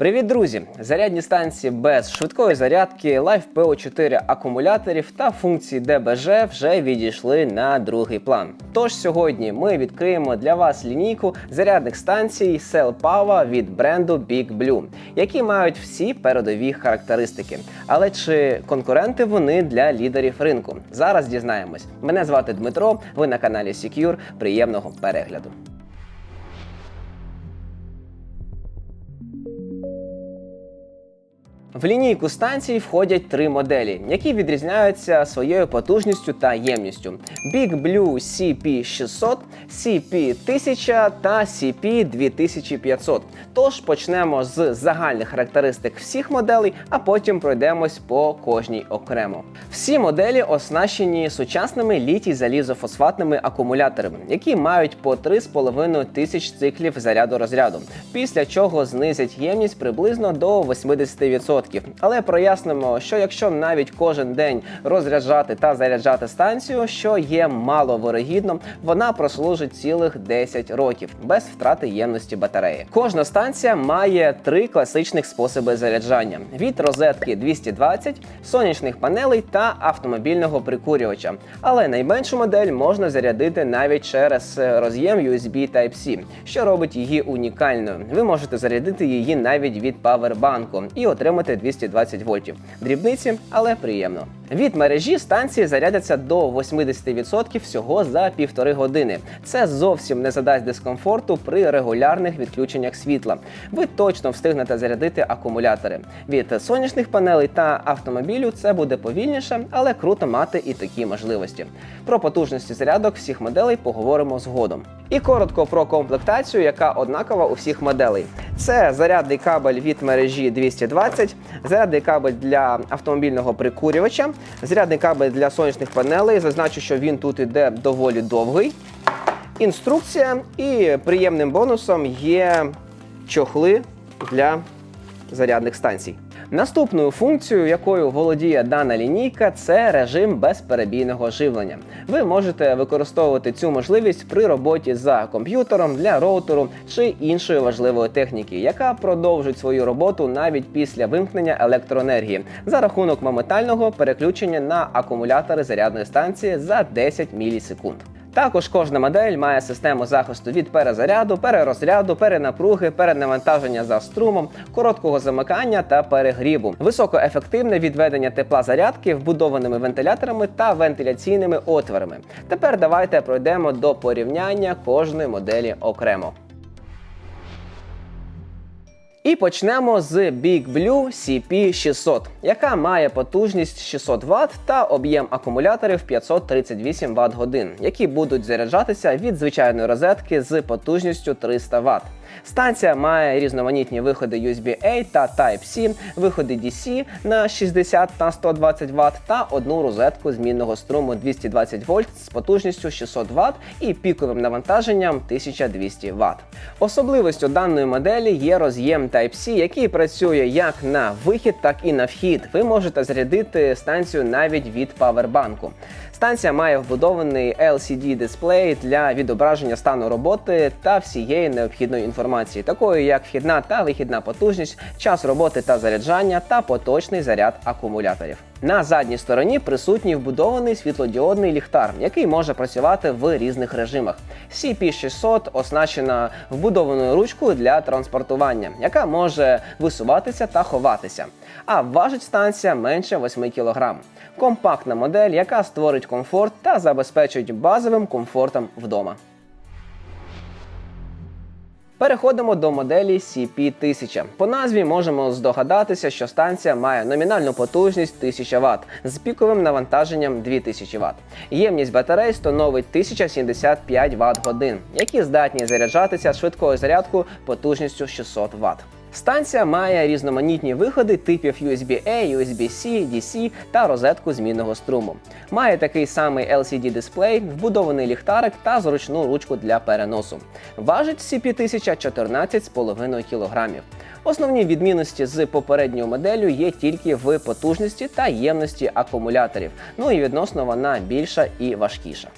Привіт, друзі! Зарядні станції без швидкої зарядки, LiFePO 4 акумуляторів та функції ДБЖ вже відійшли на другий план. Тож сьогодні ми відкриємо для вас лінійку зарядних станцій Cell Power від бренду Big Blue, які мають всі передові характеристики. Але чи конкуренти вони для лідерів ринку? Зараз дізнаємось. Мене звати Дмитро. Ви на каналі Secure. Приємного перегляду. В лінійку станцій входять три моделі, які відрізняються своєю потужністю та ємністю: Big Blue CP600, CP1000 та CP2500. Тож почнемо з загальних характеристик всіх моделей, а потім пройдемось по кожній окремо. Всі моделі оснащені сучасними літій залізофосфатними акумуляторами, які мають по 3,5 тисяч циклів заряду розряду, після чого знизять ємність приблизно до 80%. Але прояснимо, що якщо навіть кожен день розряджати та заряджати станцію, що є мало вирогідно, вона прослужить цілих 10 років без втрати ємності батареї. Кожна станція має три класичних способи заряджання: від розетки 220, сонячних панелей та автомобільного прикурювача. Але найменшу модель можна зарядити навіть через роз'єм USB Type-C, що робить її унікальною. Ви можете зарядити її навіть від павербанку і отримати 220 вольтів. Дрібниці, але приємно. Від мережі станції зарядяться до 80% всього за півтори години. Це зовсім не задасть дискомфорту при регулярних відключеннях світла. Ви точно встигнете зарядити акумулятори. Від сонячних панелей та автомобілю це буде повільніше, але круто мати і такі можливості. Про потужності зарядок всіх моделей поговоримо згодом. І коротко про комплектацію, яка однакова у всіх моделей. Це зарядний кабель від мережі 220, зарядний кабель для автомобільного прикурювача, зарядний кабель для сонячних панелей. Зазначу, що він тут іде доволі довгий. Інструкція і приємним бонусом є чохли для зарядних станцій. Наступною функцією, якою володіє дана лінійка, це режим безперебійного живлення. Ви можете використовувати цю можливість при роботі за комп'ютером для роутеру чи іншої важливої техніки, яка продовжить свою роботу навіть після вимкнення електроенергії за рахунок моментального переключення на акумулятори зарядної станції за 10 мілісекунд. Також кожна модель має систему захисту від перезаряду, перерозряду, перенапруги, перенавантаження за струмом, короткого замикання та перегрібу, високоефективне відведення тепла зарядки вбудованими вентиляторами та вентиляційними отворами. Тепер давайте пройдемо до порівняння кожної моделі окремо. І почнемо з Big Blue CP600, яка має потужність 600 Вт та об'єм акумуляторів 538 Вт годин, які будуть заряджатися від звичайної розетки з потужністю 300 Вт. Станція має різноманітні виходи USB-A та Type-C, виходи DC на 60 та 120 Вт та одну розетку змінного струму 220 вольт з потужністю 600 Вт і піковим навантаженням 1200 Вт. Особливістю даної моделі є роз'єм Type-C, який працює як на вихід, так і на вхід. Ви можете зарядити станцію навіть від павербанку. Станція має вбудований LCD-дисплей для відображення стану роботи та всієї необхідної інформації, такої як вхідна та вихідна потужність, час роботи та заряджання та поточний заряд акумуляторів. На задній стороні присутній вбудований світлодіодний ліхтар, який може працювати в різних режимах. CP600 оснащена вбудованою ручкою для транспортування, яка може висуватися та ховатися. А важить станція менше 8 кг. Компактна модель, яка створить комфорт та забезпечить базовим комфортом вдома. Переходимо до моделі CP1000. По назві можемо здогадатися, що станція має номінальну потужність 1000 Вт з піковим навантаженням 2000 Вт. Ємність батарей становить 1075 Вт годин, які здатні заряджатися швидкою зарядкою потужністю 600 Вт. Станція має різноманітні виходи типів USB-A, USB-C, DC та розетку змінного струму. Має такий самий LCD-дисплей, вбудований ліхтарик та зручну ручку для переносу. Важить CP1000 14,5 кг. Основні відмінності з попередньою моделлю є тільки в потужності та ємності акумуляторів. Ну і відносно вона більша і важкіша.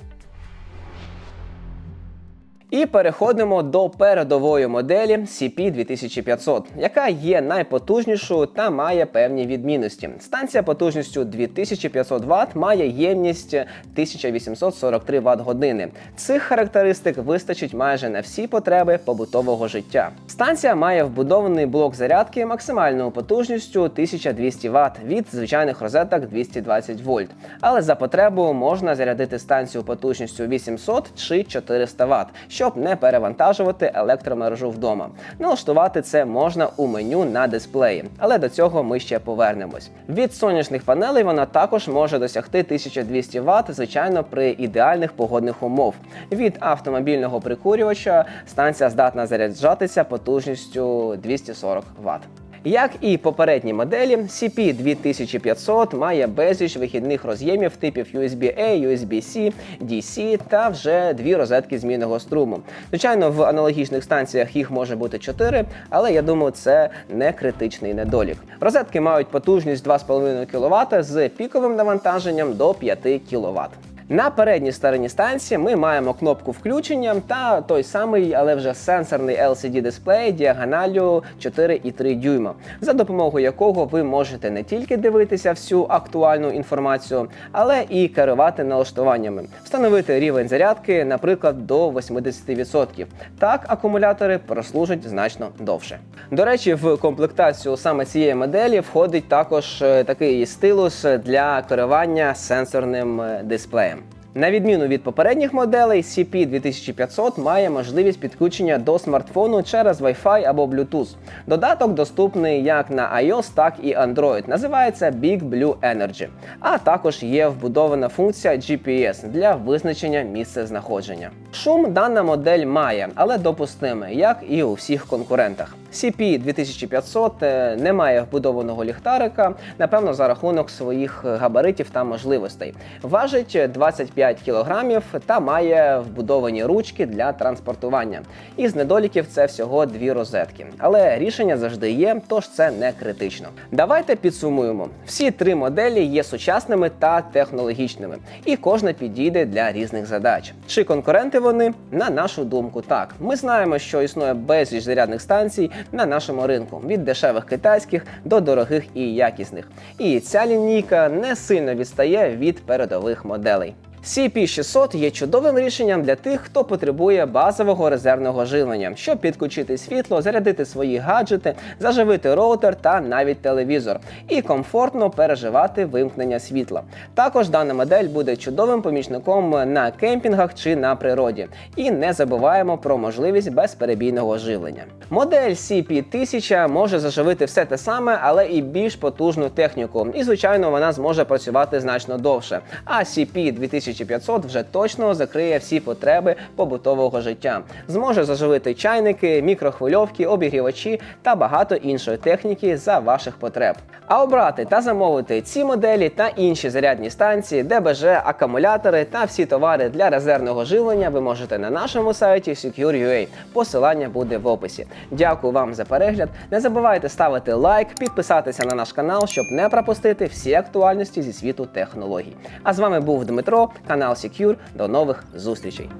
І переходимо до передової моделі CP2500, яка є найпотужнішою та має певні відмінності. Станція потужністю 2500 Вт має ємність 1843 Вт години. Цих характеристик вистачить майже на всі потреби побутового життя. Станція має вбудований блок зарядки максимальною потужністю 1200 Вт від звичайних розеток 220 вольт. Але за потребою можна зарядити станцію потужністю 800 чи 400 Вт, щоб не перевантажувати електромережу вдома. Налаштувати це можна у меню на дисплеї, але до цього ми ще повернемось. Від сонячних панелей вона також може досягти 1200 Вт, звичайно, при ідеальних погодних умов. Від автомобільного прикурювача станція здатна заряджатися потужністю 240 Вт. Як і попередні моделі, CP2500 має безліч вихідних роз'ємів типів USB-A, USB-C, DC та вже дві розетки змінного струму. Звичайно, в аналогічних станціях їх може бути 4, але я думаю, це не критичний недолік. Розетки мають потужність 2,5 кВт з піковим навантаженням до 5 кВт. На передній стороні станції ми маємо кнопку включення та той самий, але вже сенсорний LCD дисплей діагоналю 4,3 дюйма, за допомогою якого ви можете не тільки дивитися всю актуальну інформацію, але і керувати налаштуваннями, встановити рівень зарядки, наприклад, до 80%. Так акумулятори прослужать значно довше. До речі, в комплектацію саме цієї моделі входить також е, такий стилус для керування сенсорним е, дисплеєм. На відміну від попередніх моделей, CP2500 має можливість підключення до смартфону через Wi-Fi або Bluetooth. Додаток доступний як на iOS, так і Android. Називається Big Blue Energy. А також є вбудована функція GPS для визначення місця знаходження. Шум дана модель має, але допустимий, як і у всіх конкурентах. CP2500 е, не має вбудованого ліхтарика, напевно, за рахунок своїх габаритів та можливостей. Важить 25 кг та має вбудовані ручки для транспортування. Із недоліків це всього дві розетки. Але рішення завжди є, тож це не критично. Давайте підсумуємо: всі три моделі є сучасними та технологічними, і кожна підійде для різних задач. Чи конкуренти вони? На нашу думку, так. Ми знаємо, що існує безліч зарядних станцій на нашому ринку від дешевих китайських до дорогих і якісних. І ця лінійка не сильно відстає від передових моделей. CP600 є чудовим рішенням для тих, хто потребує базового резервного живлення, щоб підключити світло, зарядити свої гаджети, заживити роутер та навіть телевізор і комфортно переживати вимкнення світла. Також дана модель буде чудовим помічником на кемпінгах чи на природі. І не забуваємо про можливість безперебійного живлення. Модель CP1000 може заживити все те саме, але і більш потужну техніку. І звичайно, вона зможе працювати значно довше. А CP 2000 2500 вже точно закриє всі потреби побутового життя. Зможе заживити чайники, мікрохвильовки, обігрівачі та багато іншої техніки за ваших потреб. А обрати та замовити ці моделі та інші зарядні станції, ДБЖ, акумулятори та всі товари для резервного живлення ви можете на нашому сайті Secure.ua. Посилання буде в описі. Дякую вам за перегляд. Не забувайте ставити лайк, підписатися на наш канал, щоб не пропустити всі актуальності зі світу технологій. А з вами був Дмитро, канал Secure. До нових зустрічей.